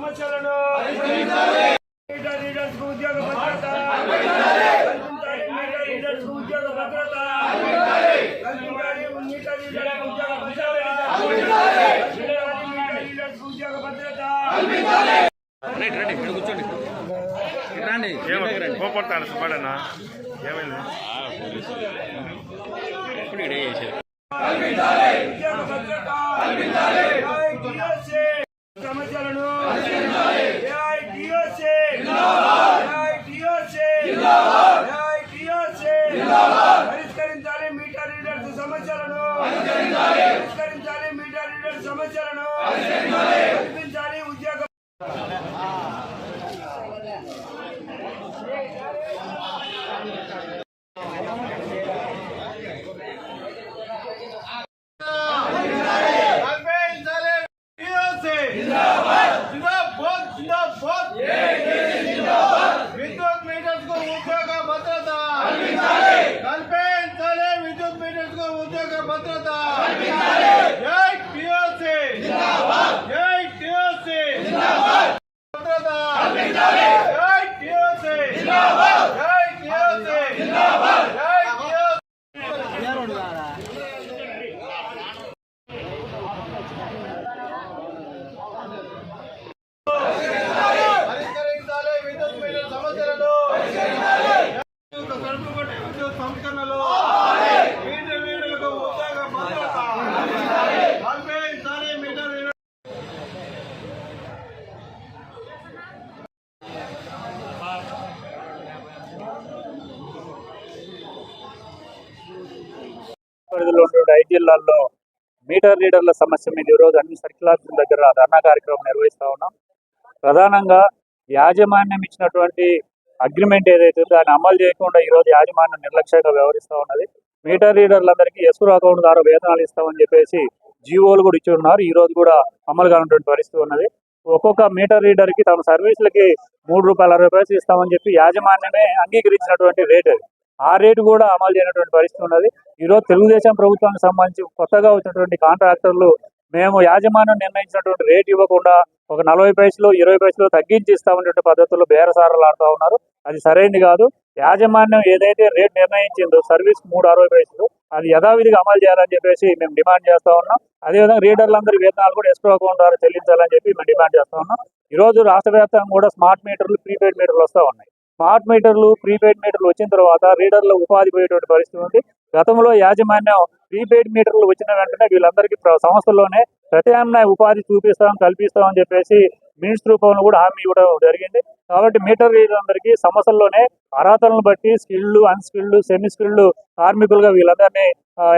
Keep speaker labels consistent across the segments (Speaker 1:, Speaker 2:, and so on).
Speaker 1: సమస్యలను ఉద్యోగ భద్రత ఉద్యోగ భద్రత ఉద్యోగ భద్రత
Speaker 2: రైట్ రండి ఇక్కడ కూర్చోండి రండి.
Speaker 3: కోపడతాడు సుబ్బాడన్నా. ఏమైంది?
Speaker 2: ఇప్పుడు ఇక్కడ
Speaker 1: సమస్యలను ఏఐటీఎస్ఏ ఏఐటీఎస్ఏ ఏఐటీఎస్ఏ పరిష్కరించాలి మీటర్ రీడర్స్ సమస్యలను పరిష్కరించాలి మీటర్ రీడర్స్ సమస్యలను కల్పించాలి ఉద్యోగ
Speaker 3: విద్యుత్ మీటర్స్కు ఉద్యోగ భద్రత కల్పించాలి విద్యుత్ మీటర్స్కు ఉద్యోగ భద్రత జై టిఎస్సి జై టిఎస్సి భద్రత జై టిఎస్సి జై టిఎస్సి జై టిఎస్సి పరిష్కరించాలి విద్యుత్ మీటర్ సమస్యలను కడుపు కొట్టే విద్యుత్ సంస్కరణలు మీటర్ రీడర్లకు ఉద్యోగ భద్రత కల్పించాలి మీటర్ రీడర్
Speaker 4: పరిధిలో ఉన్న ఐదు జిల్లాల్లో మీటర్ రీడర్ల సమస్య మీద ఈరోజు అన్ని సర్కిల్ ఆఫీసుల దగ్గర ధర్నా కార్యక్రమం నిర్వహిస్తా ఉన్నాం. ప్రధానంగా యాజమాన్యం ఇచ్చినటువంటి అగ్రిమెంట్ ఏదైతే దాన్ని అమలు చేయకుండా ఈరోజు యాజమాన్యం నిర్లక్ష్యంగా వ్యవహరిస్తూ ఉన్నది. మీటర్ రీడర్లందరికీ ఎస్కుర్ అకౌంట్ ద్వారా వేతనాలు ఇస్తామని చెప్పేసి జీవోలు కూడా ఇచ్చి ఉన్నారు. ఈ రోజు కూడా అమలు కానటువంటి పరిస్థితి ఉన్నది. ఒక్కొక్క మీటర్ రీడర్కి తమ సర్వీసులకి మూడు రూపాయల అరవై పైసలు ఇస్తామని చెప్పి యాజమాన్యమే అంగీకరించినటువంటి రేట్ ఆ రేటు కూడా అమలు చేయనటువంటి పరిస్థితి ఉన్నది. ఈ రోజు తెలుగుదేశం ప్రభుత్వానికి సంబంధించి కొత్తగా వచ్చినటువంటి కాంట్రాక్టర్లు మేము యాజమాన్యం నిర్ణయించినటువంటి రేటు ఇవ్వకుండా ఒక నలభై పైసలు ఇరవై పైసలు తగ్గించి ఇస్తామనే పద్ధతుల్లో బేరసారాలు ఆడుతూ ఉన్నారు. అది సరైనది కాదు. యాజమాన్యం ఏదైతే రేట్ నిర్ణయించిందో సర్వీస్ మూడు అరవై పైసలు అది యథావిధిగా అమలు చేయాలని చెప్పేసి మేము డిమాండ్ చేస్తా ఉన్నాం. అదేవిధంగా రీడర్లందరి వేతనాలు కూడా ఎస్ట్రో అకౌంట్ ద్వారా చెల్లించాలని చెప్పి మేము డిమాండ్ చేస్తా ఉన్నాం. ఈ రోజు రాష్ట్ర వ్యాప్తంగా కూడా స్మార్ట్ మీటర్లు ప్రీపెయిడ్ మీటర్లు వస్తూ ఉన్నాయి. స్మార్ట్ మీటర్లు ప్రీపెయిడ్ మీటర్లు వచ్చిన తర్వాత రీడర్ల ఉపాధి పోయేటువంటి పరిస్థితి ఉంది. గతంలో యాజమాన్యం ప్రీపెయిడ్ మీటర్లు వచ్చిన వెంటనే వీళ్ళందరికీ ప్ర- సంస్థల్లోనే ప్రత్యామ్నాయ ఉపాధి చూపిస్తాం కల్పిస్తామని చెప్పేసి మినిస్ట్ రూపంలో కూడా హామీ ఇవ్వడం జరిగింది. కాబట్టి మీటర్ రీడర్లందరికీ సంస్థల్లోనే అర్హతలను బట్టి స్కిల్డ్ అన్స్కిల్డ్ సెమీ స్కిల్డ్ కార్మికులుగా వీళ్ళందరినీ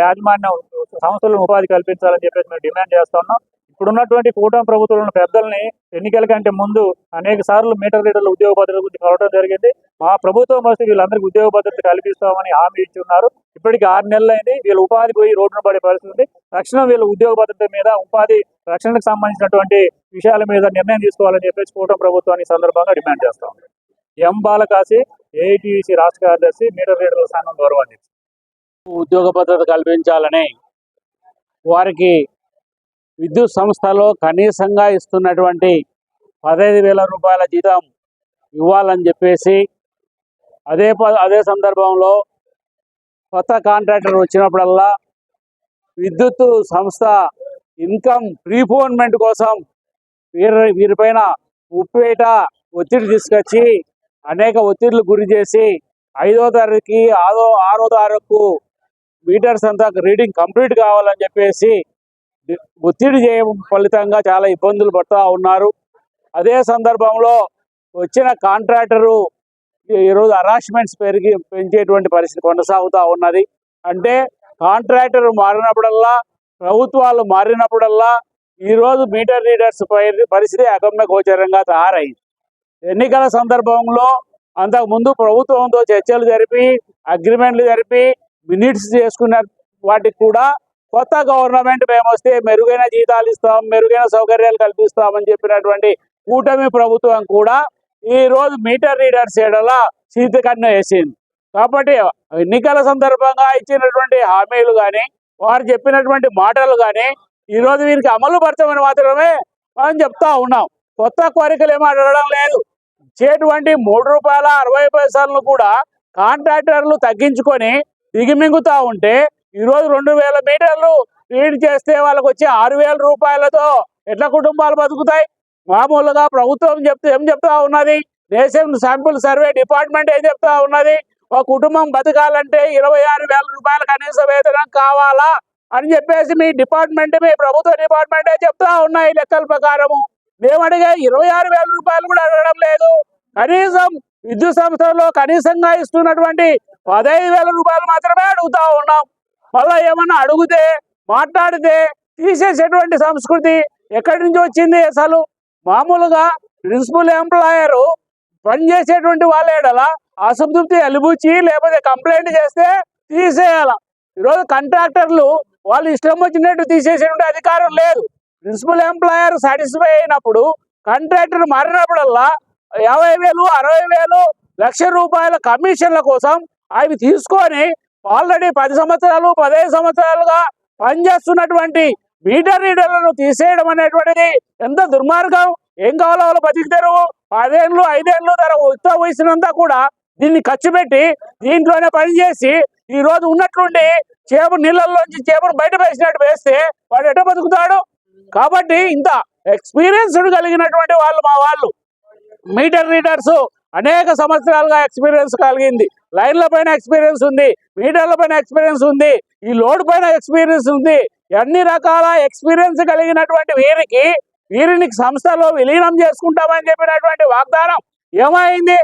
Speaker 4: యాజమాన్యం సంస్థలను ఉపాధి కల్పించాలని చెప్పేసి మేము డిమాండ్ చేస్తున్నాం ఇప్పుడున్నటువంటి కూటమి ప్రభుత్వంలో పెద్దల్ని ఎన్నికల కంటే ముందు అనేక సార్లు మీటర్ లీటర్ల ఉద్యోగ భద్రత గురించి కలవడం జరిగింది. మా ప్రభుత్వం వస్తే వీళ్ళందరికీ ఉద్యోగ భద్రత కల్పిస్తామని హామీ ఇచ్చి ఉన్నారు ఇప్పటికి ఆరు నెలలైంది. వీళ్ళు ఉపాధి పోయి రోడ్డున పడే పరిస్థితి ఉంది. తక్షణం వీళ్ళ ఉద్యోగ భద్రత మీద ఉపాధి రక్షణకు సంబంధించినటువంటి విషయాల మీద నిర్ణయం తీసుకోవాలని చెప్పేసి కూటమి ప్రభుత్వాన్ని సందర్భంగా డిమాండ్ చేస్తాం ఎం బాలకాశి ఏఐటీసీ రాష్ట్ర కార్యదర్శి మీటర్ లీటర్ల సంఘం గౌరవాన్ని
Speaker 5: ఉద్యోగ భద్రత కల్పించాలని వారికి విద్యుత్ సంస్థలో కనీసంగా ఇస్తున్నటువంటి పదహైదు వేల రూపాయల జీతం ఇవ్వాలని చెప్పేసి అదే ప- అదే సందర్భంలో కొత్త కాంట్రాక్టర్ వచ్చినప్పుడల్లా విద్యుత్ సంస్థ ఇన్కమ్ ప్రీపోన్మెంట్ కోసం వీరి వీరిపైన ఉప్పేట ఒత్తిడి తీసుకొచ్చి అనేక ఒత్తిడిలు గురి చేసి ఐదో తారీఖుకి ఆరో ఆరో తారీఖు మీటర్స్ అంతా రీడింగ్ కంప్లీట్ కావాలని చెప్పేసి ఒత్తిడి చేయడం ఫలితంగా చాలా ఇబ్బందులు పడుతూ ఉన్నారు. అదే సందర్భంలో వచ్చిన కాంట్రాక్టరు ఈ- ఈరోజు హరాస్మెంట్స్ పెరిగి పెంచేటువంటి పరిస్థితి కొనసాగుతూ ఉన్నది. అంటే కాంట్రాక్టర్ మారినప్పుడల్లా ప్రభుత్వాలు మారినప్పుడల్లా ఈరోజు మీటర్ రీడర్స్ పరిస్థితి అగమ్య గోచరంగా తయారైంది. ఎన్నికల సందర్భంలో అంతకు ముందు ప్రభుత్వంతో చర్చలు జరిపి అగ్రిమెంట్లు జరిపి మినిట్స్ చేసుకున్న వాటికి కూడా కొత్త గవర్నమెంట్ మేము వస్తే మెరుగైన జీతాలు ఇస్తాం మెరుగైన సౌకర్యాలు కల్పిస్తామని చెప్పినటువంటి కూటమి ప్రభుత్వం కూడా ఈ రోజు మీటర్ రీడర్స్ ఏడల శీతకన్ను వేసింది. కాబట్టి ఎన్నికల సందర్భంగా ఇచ్చినటువంటి హామీలు కానీ వారు చెప్పినటువంటి మాటలు కానీ ఈ రోజు వీరికి అమలు పరచమని మాత్రమే మనం చెప్తా ఉన్నాం. కొత్త కోరికలు ఏమి అడగడం లేదు. ఇచ్చేటువంటి మూడు రూపాయల అరవై పైసలను కూడా కాంట్రాక్టర్లు తగ్గించుకొని దిగిమింగుతా ఉంటే ఈరోజు రెండు వేల మీటర్లు రీడ్ చేస్తే వాళ్ళకి వచ్చే ఆరు వేల రూపాయలతో ఎట్లా కుటుంబాలు బతుకుతాయి? మామూలుగా ప్రభుత్వం చెప్తే ఏం చెప్తా ఉన్నది? దేశం శాంపుల్ సర్వే డిపార్ట్మెంట్ ఏం చెప్తా ఉన్నది? ఒక కుటుంబం బతకాలంటే ఇరవై ఆరు వేల రూపాయల కనీస వేతనం కావాలా? అని చెప్పేసి మీ డిపార్ట్మెంట్ మీ ప్రభుత్వ డిపార్ట్మెంటే చెప్తా ఉన్నాయి లెక్కల ప్రకారము. మేము అడిగే ఇరవై ఆరు వేల రూపాయలు కూడా అడగడం లేదు. కనీసం విద్యుత్ సంస్థల్లో కనీసంగా ఇస్తున్నటువంటి పదహైదు వేల రూపాయలు మాత్రమే అడుగుతా ఉన్నాం. మళ్ళా ఏమన్నా అడిగితే మాట్లాడితే తీసేసేటువంటి సంస్కృతి ఎక్కడి నుంచి వచ్చింది అసలు? మామూలుగా ప్రిన్సిపల్ ఎంప్లాయరు పనిచేసేటువంటి వాళ్ళ ఎడల అసంతృప్తి అలిబుచ్చి లేకపోతే కంప్లైంట్ చేస్తే తీసేయాల. ఈరోజు కాంట్రాక్టర్లు వాళ్ళు ఇష్టం వచ్చినట్టు తీసేసేటువంటి అధికారం లేదు. ప్రిన్సిపల్ ఎంప్లాయర్ సాటిస్ఫై అయినప్పుడు కాంట్రాక్టర్ మారినప్పుడల్లా యాభై వేలు అరవై వేలు లక్ష రూపాయల కమిషన్ల కోసం అవి తీసుకొని ఆల్రెడీ పది సంవత్సరాలు పదహైదు సంవత్సరాలుగా పనిచేస్తున్నటువంటి మీటర్ రీడర్లను తీసేయడం అనేటువంటిది ఎంత దుర్మార్గం. ఏం కావాలో వాళ్ళు బతికితారు. పదేళ్ళు ఐదేళ్ళు ధర ఉత్త వయసునంతా కూడా దీన్ని ఖర్చు పెట్టి దీంట్లోనే పనిచేసి ఈ రోజు ఉన్నట్లుండి చేప నీళ్ళల్లోంచి చేపను బయట వేసినట్టు వేస్తే వాడు ఎట బతుకుతాడు? కాబట్టి ఇంత ఎక్స్పీరియన్స్డ్ కలిగినటువంటి వాళ్ళు మా వాళ్ళు. మీటర్ రీడర్స్ అనేక సంవత్సరాలుగా ఎక్స్పీరియన్స్ కలిగింది. లైన్ల పైన ఎక్స్పీరియన్స్ ఉంది మీటర్ల పైన ఎక్స్పీరియన్స్ ఉంది ఈ లోడ్ పైన ఎక్స్పీరియన్స్ ఉంది. అన్ని రకాల ఎక్స్పీరియన్స్ కలిగినటువంటి వీరికి వీరిని సంస్థలో విలీనం చేసుకుంటామని చెప్పినటువంటి వాగ్దానం ఏమైంది?